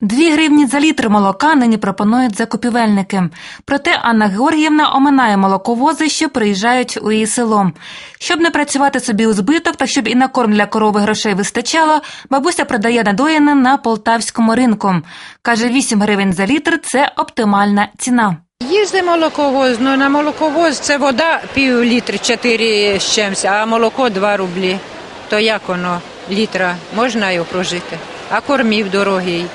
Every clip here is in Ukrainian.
Дві гривні за літр молока нині пропонують закупівельники. Проте Анна Георгіївна оминає молоковози, що приїжджають у її село. Щоб не працювати собі у збиток та щоб і на корм для корови грошей вистачало, бабуся продає надоїне на полтавському ринку. Каже, 8 гривень за літр це оптимальна ціна. Їздить молоковоз, ну на молоковоз це вода пів літри, 4 з чимось, а молоко 2 рублі. То як воно літра можна його прожити? А кормів дорогий,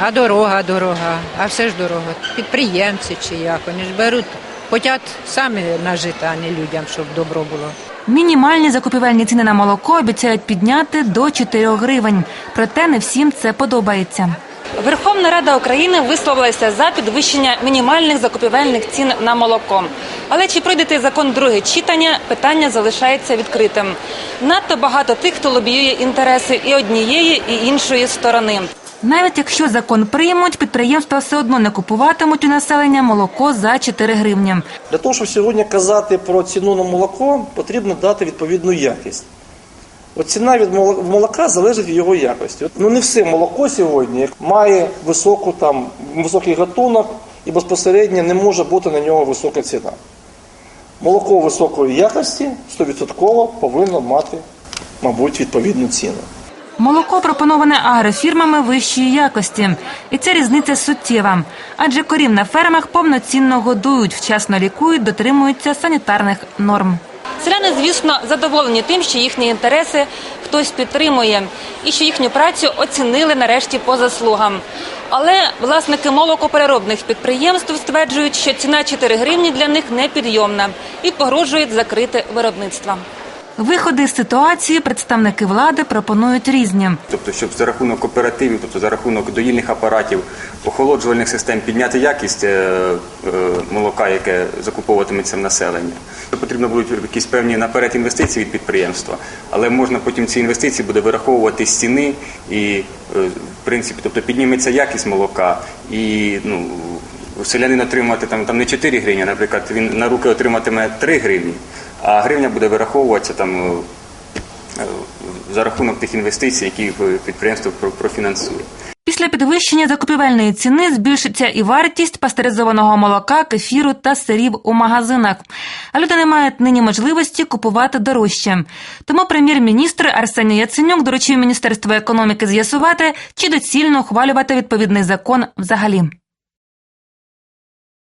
а дорога дорога, а все ж дорога. Підприємці чи як, вони ж беруть, хочуть самі нажити, а не людям, щоб добро було. Мінімальні закупівельні ціни на молоко обіцяють підняти до 4 гривень. Проте не всім це подобається. Верховна Рада України висловилася за підвищення мінімальних закупівельних цін на молоко. Але чи пройде цей закон друге читання, питання залишається відкритим. Надто багато тих, хто лобіює інтереси і однієї, і іншої сторони. Навіть якщо закон приймуть, підприємства все одно не купуватимуть у населення молоко за 4 гривні. Для того, щоб сьогодні казати про ціну на молоко, потрібно дати відповідну якість. От ціна від моло- молока залежить від його якості. Ну не все молоко сьогодні має високу там високий гатунок і безпосередньо не може бути на нього висока ціна. Молоко високої якості 100% повинно мати, мабуть, відповідну ціну. Молоко пропоноване агрофірмами вищої якості, і ця різниця суттєва. Адже корів на фермах повноцінно годують, вчасно лікують, дотримуються санітарних норм. Селяни, звісно, задоволені тим, що їхні інтереси хтось підтримує, і що їхню працю оцінили нарешті по заслугам. Але власники молокопереробних підприємств стверджують, що ціна 4 гривні для них непідйомна і погрожують закрити виробництво. Виходи з ситуації представники влади пропонують різні. Тобто, щоб за рахунок кооперативів, тобто за рахунок доїльних апаратів, охолоджувальних систем підняти якість е, е, молока, яке закуповуватиметься в населення. Потрібно будуть якісь певні наперед інвестиції від підприємства, але можна потім ці інвестиції буде вираховувати з ціни і е, в принципі, тобто підніметься якість молока і ну. Селянин отримати там, там не 4 гривні, наприклад, він на руки отриматиме 3 гривні, а гривня буде вираховуватися там е, за рахунок тих інвестицій, які підприємство про- профінансує. Після підвищення закупівельної ціни збільшиться і вартість пастеризованого молока, кефіру та сирів у магазинах. А люди не мають нині можливості купувати дорожче. Тому прем'єр-міністр Арсеній Яценюк доручив Міністерству економіки з'ясувати, чи доцільно ухвалювати відповідний закон взагалі.